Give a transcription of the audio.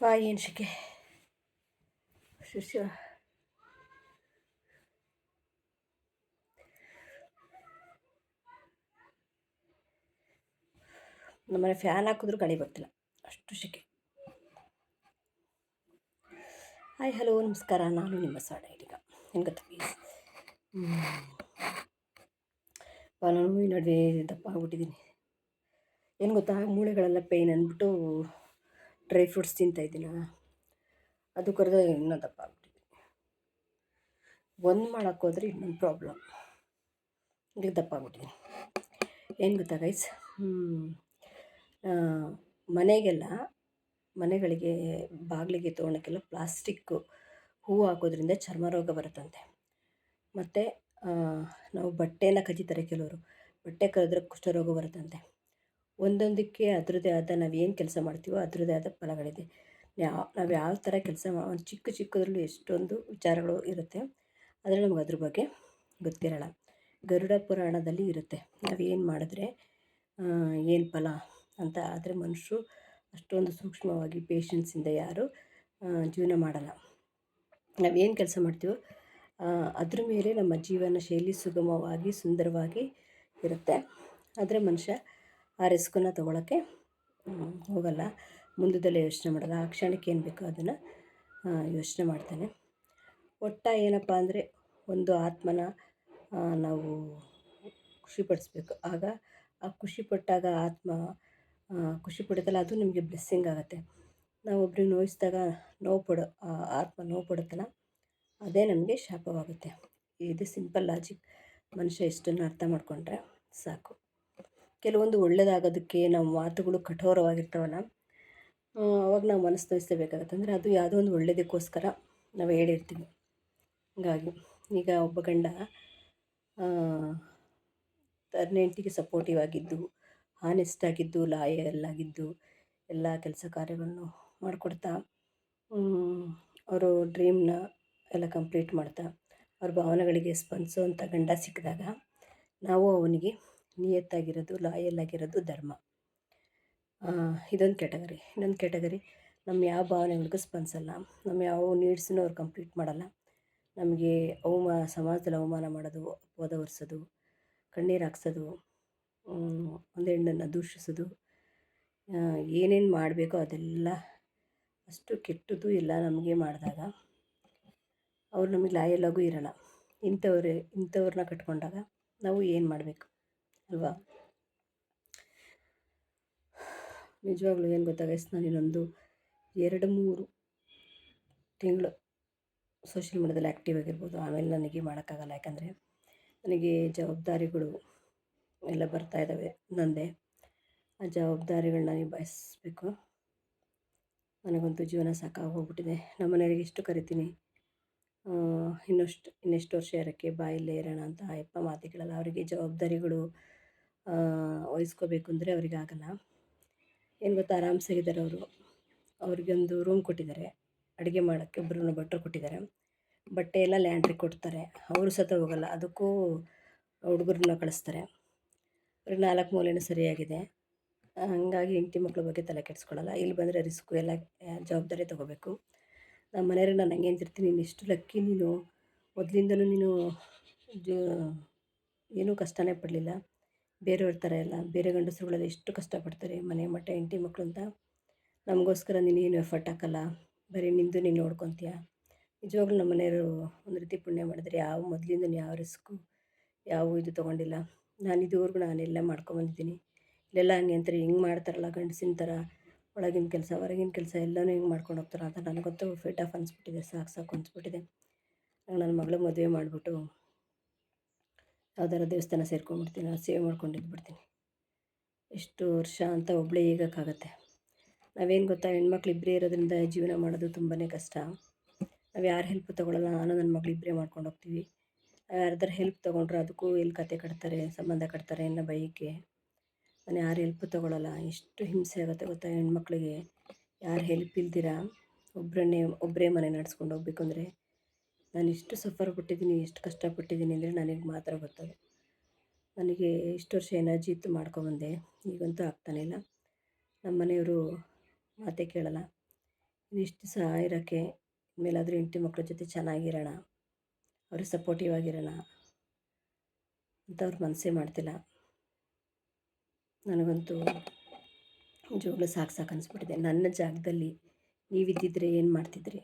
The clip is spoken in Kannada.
ಏನು ಶಿಕೆ ಶಿಷ್ಯ ನಮ್ಮನೆ ಫ್ಯಾನ್ ಹಾಕಿದ್ರು ಗಾಳಿ ಬರ್ತಿಲ್ಲ ಅಷ್ಟು ಶಿಕೆ ಹಾಯ್ ಹಲೋ ನಮಸ್ಕಾರ ನಾನು ನಿಮ್ಮ ಸಾಡ ಈಗ ಏನು ಗೊತ್ತಾ ಪ್ಲೀಸ್ ನಾನು ಈ ನಡುವೆ ದಪ್ಪ ಆಗ್ಬಿಟ್ಟಿದ್ದೀನಿ ಏನು ಗೊತ್ತಾ ಮೂಳೆಗಳೆಲ್ಲ ಪೇಯ್ನ್ ಅಂದ್ಬಿಟ್ಟು ಡ್ರೈ ಫ್ರೂಟ್ಸ್ ತಿಂತಾಯಿದ್ದೀನ ಅದು ಕರೆದ ಇನ್ನೂ ದಪ್ಪ ಆಗ್ಬಿಟ್ಟಿದ್ದೀನಿ ಒಂದು ಮಾಡೋಕ್ಕೋದ್ರೆ ಇನ್ನೊಂದು ಪ್ರಾಬ್ಲಮ್ ಈಗ ದಪ್ಪ ಆಗ್ಬಿಟ್ಟಿದ್ದೀನಿ. ಏನು ಗೊತ್ತಾ ಗೈಸ್ ಮನೆಗೆಲ್ಲ, ಮನೆಗಳಿಗೆ ಬಾಗಿಲಿಗೆ ತೊಗೊಳಕ್ಕೆಲ್ಲ ಪ್ಲಾಸ್ಟಿಕ್ಕು ಹೂವು ಹಾಕೋದ್ರಿಂದ ಚರ್ಮ ರೋಗ ಬರುತ್ತಂತೆ. ಮತ್ತು ನಾವು ಬಟ್ಟೆನ ಕದೀತಾರೆ ಕೆಲವರು. ಬಟ್ಟೆ ಕರೆದ್ರೆ ಕುಷ್ಠರೋಗ ಬರುತ್ತಂತೆ. ಒಂದೊಂದಕ್ಕೆ ಅದರದ್ದೇ ಆದ ನಾವು ಏನು ಕೆಲಸ ಮಾಡ್ತೀವೋ ಅದರದ್ದೇ ಆದ ಫಲಗಳಿದೆ. ಯಾವ ನಾವು ಯಾವ ಥರ ಕೆಲಸ ಒಂದು ಚಿಕ್ಕ ಚಿಕ್ಕದ್ರಲ್ಲೂ ಎಷ್ಟೊಂದು ವಿಚಾರಗಳು ಇರುತ್ತೆ. ಅದರಲ್ಲಿ ನಮ್ಗೆ ಅದ್ರ ಬಗ್ಗೆ ಗೊತ್ತಿರೋಲ್ಲ. ಗರುಡ ಪುರಾಣದಲ್ಲಿ ಇರುತ್ತೆ. ನಾವು ಏನು ಮಾಡಿದ್ರೆ ಏನು ಫಲ ಅಂತ ಆದರೆ ಮನುಷ್ಯರು ಅಷ್ಟೊಂದು ಸೂಕ್ಷ್ಮವಾಗಿ ಪೇಷನ್ಸಿಂದ ಯಾರು ಜೀವನ ಮಾಡಲ್ಲ. ನಾವೇನು ಕೆಲಸ ಮಾಡ್ತೀವೋ ಅದ್ರ ಮೇಲೆ ನಮ್ಮ ಜೀವನ ಶೈಲಿ ಸುಗಮವಾಗಿ ಸುಂದರವಾಗಿ ಇರುತ್ತೆ. ಆದರೆ ಮನುಷ್ಯ ಆ ರಿಸ್ಕನ್ನು ತೊಗೊಳಕ್ಕೆ ಹೋಗಲ್ಲ. ಮುಂದದಲ್ಲೇ ಯೋಚನೆ ಮಾಡಲ್ಲ. ಆ ಕ್ಷಣಕ್ಕೆ ಏನು ಬೇಕೋ ಅದನ್ನು ಯೋಚನೆ ಮಾಡ್ತಾನೆ. ಒಟ್ಟ ಏನಪ್ಪ ಅಂದರೆ, ಒಂದು ಆತ್ಮನ ನಾವು ಖುಷಿಪಡಿಸ್ಬೇಕು. ಆಗ ಆ ಖುಷಿಪಟ್ಟಾಗ ಆತ್ಮ ಖುಷಿ ಪಡುತ್ತಲ್ಲ ಅದು ನಿಮಗೆ ಬ್ಲೆಸ್ಸಿಂಗ್ ಆಗುತ್ತೆ. ನಾವು ಒಬ್ರಿಗೆ ನೋಯಿಸಿದಾಗ ನೋವು ಪಡೋ ಆತ್ಮ ನೋವು ಪಡುತ್ತಲ್ಲ, ಅದೇ ನಮಗೆ ಶಾಪವಾಗುತ್ತೆ. ಇದು ಸಿಂಪಲ್ ಲಾಜಿಕ್ ಮನುಷ್ಯ ಇಷ್ಟನ್ನು ಅರ್ಥ ಮಾಡಿಕೊಂಡ್ರೆ ಸಾಕು. ಕೆಲವೊಂದು ಒಳ್ಳೆಯದಾಗೋದಕ್ಕೆ ನಮ್ಮ ಮಾತುಗಳು ಕಠೋರವಾಗಿರ್ತಾವಲ್ಲ ಅವಾಗ ನಾವು ಮನಸ್ಸು ನೋಯಿಸಬೇಕಾಗತ್ತೆ ಅಂದರೆ ಅದು ಯಾವುದೋ ಒಂದು ಒಳ್ಳೆಯದಕ್ಕೋಸ್ಕರ ನಾವು ಹೇಳಿರ್ತೀವಿ. ಹೀಗಾಗಿ ಈಗ ಒಬ್ಬ ಗಂಡ ತನ್ನ ಹೆಂಡತಿಗೆ ಸಪೋರ್ಟಿವ್ ಆಗಿದ್ದು ಹಾನೆಸ್ಟ್ ಆಗಿದ್ದು ಲಾಯಲ್ ಆಗಿದ್ದು, ಎಲ್ಲ ಕೆಲಸ ಕಾರ್ಯಗಳನ್ನು ಮಾಡಿಕೊಡ್ತಾ ಅವರು ಡ್ರೀಮ್ನ ಎಲ್ಲ ಕಂಪ್ಲೀಟ್ ಮಾಡ್ತಾ, ಅವ್ರ ಭಾವನೆಗಳಿಗೆ ಸ್ಪಂದಿಸುವಂಥ ಗಂಡ ಸಿಕ್ಕಿದಾಗ, ನಾವು ಅವನಿಗೆ ನಿಯತ್ತಾಗಿರೋದು ಲಾಯಲ್ ಆಗಿರೋದು ಧರ್ಮ ಇದೊಂದು ಕ್ಯಾಟಗರಿ. ಇನ್ನೊಂದು ಕ್ಯಾಟಗರಿ ನಮ್ಮ ಯಾವ ಭಾವನೆಗಳಿಗೂ ಸ್ಪಂದಿಸಲ್ಲ. ನಮ್ಮ ಯಾವ ನೀಡ್ಸನ್ನು ಅವ್ರು ಕಂಪ್ಲೀಟ್ ಮಾಡಲ್ಲ. ನಮಗೆ ಅವಮಾನ ಸಮಾಜದಲ್ಲಿ ಅವಮಾನ ಮಾಡೋದು, ಅಪವಾದ ಒರೆಸೋದು, ಕಣ್ಣೀರು ಹಾಕ್ಸೋದು ಒಂದು ಹೆಣ್ಣನ್ನು ದೂಷಿಸೋದು ಏನೇನು ಮಾಡಬೇಕೋ ಅದೆಲ್ಲ ಅಷ್ಟು ಕೆಟ್ಟದ್ದು ಎಲ್ಲ ನಮಗೆ ಮಾಡಿದಾಗ. ಅವ್ರು ನಮಗೆ ಲಾಯಲ್ಲಾಗೂ ಇರೋಲ್ಲ. ಇಂಥವ್ರೆ, ಇಂಥವ್ರನ್ನ ಕಟ್ಕೊಂಡಾಗ ನಾವು ಏನು ಮಾಡಬೇಕು? ಅಲ್ವಾ? ನಿಜವಾಗ್ಲೂ ಏನು ಗೊತ್ತಾ ಗೈಸ್ ನಾನು ಇನ್ನೊಂದು ಎರಡು ಮೂರು ತಿಂಗಳು ಸೋಷಿಯಲ್ ಮೀಡ್ಯಾದಲ್ಲಿ ಆ್ಯಕ್ಟಿವ್ ಆಗಿರ್ಬೋದು. ಆಮೇಲೆ ನನಗೆ ಮಾಡೋಕ್ಕಾಗಲ್ಲ. ಯಾಕಂದರೆ ನನಗೆ ಜವಾಬ್ದಾರಿಗಳು ಎಲ್ಲ ಬರ್ತಾ ಇದ್ದಾವೆ ನಂದೇ. ಆ ಜವಾಬ್ದಾರಿಗಳನ್ನ ನಿಭಾಯಿಸ್ಬೇಕು. ನನಗಂತೂ ಜೀವನ ಸಾಕಾಗೋಗ್ಬಿಟ್ಟಿದೆ ನಮ್ಮ ಮನೆಯವರಿಗೆ ಎಷ್ಟು ಕರಿತೀನಿ. ಇನ್ನಷ್ಟು, ಇನ್ನೆಷ್ಟು ವರ್ಷ ಇರೋಕ್ಕೆ ಬಾಯಲ್ಲೇ ಇರೋಣ ಅಂತ ಅಪ್ಪ ಮಾತಿಗಳಲ್ಲ. ಅವರಿಗೆ ಜವಾಬ್ದಾರಿಗಳು ವಹಿಸ್ಕೋಬೇಕು ಅಂದರೆ ಅವ್ರಿಗೆ ಆಗಲ್ಲ. ಏನು ಗೊತ್ತಾ ಆರಾಮ್ಸಾಗಿದ್ದಾರೆ ಅವರು ಅವ್ರಿಗೊಂದು ರೂಮ್ ಕೊಟ್ಟಿದ್ದಾರೆ. ಅಡುಗೆ ಮಾಡೋಕ್ಕೆ ಒಬ್ಬರನ್ನ ಭಟ್ರು ಕೊಟ್ಟಿದ್ದಾರೆ. ಬಟ್ಟೆ ಎಲ್ಲ ಲ್ಯಾಂಡ್ರಿ ಕೊಡ್ತಾರೆ. ಅವರು ಸತ ಹೋಗಲ್ಲ ಅದಕ್ಕೂ ಹುಡುಗರನ್ನ ಕಳಿಸ್ತಾರೆ. ಅವ್ರಿಗೆ ನಾಲ್ಕು ಮೂಲೆಯೂ ಸರಿಯಾಗಿದೆ. ಹಂಗಾಗಿ ಹೆಂಡತಿ ಮಕ್ಕಳ ಬಗ್ಗೆ ತಲೆ ಕೆಡಿಸ್ಕೊಳ್ಳಲ್ಲ ಇಲ್ಲಿ ಬಂದರೆ ರಿಸ್ಕು ಎಲ್ಲ ಜವಾಬ್ದಾರಿ ತೊಗೋಬೇಕು. ನಮ್ಮ ಮನೆಯವ್ರಿಗೆ ನಾನು ಹಂಗೆ ಅಂತಿರ್ತೀನಿ. ನೀನು ಇಷ್ಟು ಲಕ್ಕಿ ನೀನು. ಮೊದಲಿಂದಲೂ ನೀನು ಜ, ಏನೂ ಕಷ್ಟನೇ ಪಡಲಿಲ್ಲ. ಬೇರೆಯವ್ರ ಥರ ಎಲ್ಲ ಬೇರೆ ಗಂಡಸರುಗಳೆಲ್ಲ ಎಷ್ಟು ಕಷ್ಟಪಡ್ತಾರೆ ಮನೆ ಮಟ್ಟ, ಹೆಂಡತಿ ಮಕ್ಕಳು ಅಂತ. ನಮಗೋಸ್ಕರ ನೀನು ಏನು ಎಫರ್ಟ್ ಹಾಕಲ್ಲ, ಬರೀ ನಿಂದು ನೀನು ನೋಡ್ಕೊತೀಯ? ನಿಜವಾಗ್ಲೂ ನಮ್ಮ ಮನೆಯವರು ಒಂದು ರೀತಿ ಪುಣ್ಯ ಮಾಡಿದ್ರೆ ಯಾವ ಮೊದಲಿಂದ ಯಾವ ರಿಸ್ಕು ಯಾವ ಇದು ತೊಗೊಂಡಿಲ್ಲ. ನಾನು ಇದುವರೆಗೂ ನಾನೆಲ್ಲ ಮಾಡ್ಕೊಂಬಂದಿದ್ದೀನಿ. ಇಲ್ಲೆಲ್ಲ ಹಂಗೆ ಅಂತಾರೆ, ಹಿಂಗೆ ಮಾಡ್ತಾರಲ್ಲ ಗಂಡಸಿನ ಥರ. ಒಳಗಿನ ಕೆಲಸ, ಹೊರಗಿನ ಕೆಲಸ ಎಲ್ಲನೂ ಹಿಂಗೆ ಮಾಡ್ಕೊಂಡು ಹೋಗ್ತಾರೆ ಅಂತ ನನಗಂತೂ ಫಿಟ್ ಆಫ್ ಅನ್ಸ್ಬಿಟ್ಟಿದೆ, ಸಾಕು ಸಾಕು ಅನಿಸ್ಬಿಟ್ಟಿದೆ. ನನ್ನ ಮಗಳು ಮದುವೆ ಮಾಡಿಬಿಟ್ಟು ಯಾವ್ದಾರು ದೇವಸ್ಥಾನ ಸೇರ್ಕೊಂಡ್ಬಿಡ್ತೀನಿ, ನಾನು ಸೇವ್ ಮಾಡ್ಕೊಂಡು ಬಿಡ್ತೀನಿ. ಎಷ್ಟು ವರ್ಷ ಅಂತ ಒಬ್ಬಳೇ ಈಗಕ್ಕಾಗತ್ತೆ ನಾವೇನು ಗೊತ್ತಾ, ಹೆಣ್ಮಕ್ಳು ಇಬ್ಬರೇ ಇರೋದ್ರಿಂದ ಜೀವನ ಮಾಡೋದು ತುಂಬಾ ಕಷ್ಟ. ನಾವು ಯಾರು ಹೆಲ್ಪ್ ತೊಗೊಳಲ್ಲ, ನಾನು ನನ್ನ ಮಗಳು ಇಬ್ಬರೇ ಮಾಡ್ಕೊಂಡು ಹೋಗ್ತೀವಿ. ಯಾರ್ದಾರು ಹೆಲ್ಪ್ ತೊಗೊಂಡ್ರೆ ಅದಕ್ಕೂ ಎಲ್ಲಿ ಕತೆ ಕಟ್ತಾರೆ, ಸಂಬಂಧ ಕಟ್ತಾರೆ ಅನ್ನೋ ಬೈಕೆ ನಾನು ಯಾರು ಹೆಲ್ಪ್ ತೊಗೊಳಲ್ಲ, ಎಷ್ಟು ಹಿಂಸೆ ಆಗುತ್ತೆ ಗೊತ್ತಾ ಹೆಣ್ಮಕ್ಳಿಗೆ. ಯಾರು ಹೆಲ್ಪ್ ಇಲ್ದಿರ ಒಬ್ಬರನ್ನೇ ಒಬ್ಬರೇ ಮನೆ ನಡೆಸ್ಕೊಂಡು ಹೋಗ್ಬೇಕು ಅಂದರೆ. ನಾನು ಎಷ್ಟು ಸಫರ್ ಪಟ್ಟಿದ್ದೀನಿ, ಎಷ್ಟು ಕಷ್ಟಪಟ್ಟಿದ್ದೀನಿ ಅಂದರೆ ನನಗೆ ಮಾತ್ರ ಗೊತ್ತದು. ನನಗೆ ಇಷ್ಟು ವರ್ಷ ಎನರ್ಜಿ ಇತ್ತು ಮಾಡ್ಕೊಬಂದೆ ಈಗಂತೂ ಆಗ್ತಾನೇ ಇಲ್ಲ. ನಮ್ಮ ಮನೆಯವರು ಮಾತೇ ಕೇಳಲ್ಲ. ಇನ್ನಿಷ್ಟು ದಿವಸ ಇರೋಕ್ಕೆ ಮೇಲಾದರೂ ಹೆಂಡತಿ ಮಕ್ಕಳ ಜೊತೆ ಚೆನ್ನಾಗಿರೋಣ ಅವ್ರಿಗೆ ಸಪೋರ್ಟಿವ್ ಆಗಿರೋಣ ಅಂತ ಅವ್ರ ಮನಸ್ಸೇ ಮಾಡ್ತಿಲ್ಲ. ನನಗಂತೂ ನಿಜವಾಗ್ಲೂ ಸಾಕು ಸಾಕು ಅನಿಸ್ಬಿಟ್ಟಿದೆ. ನನ್ನ ಜಾಗದಲ್ಲಿ ನೀವಿದ್ದಿದ್ರೆ ಏನು ಮಾಡ್ತಿದ್ರಿ?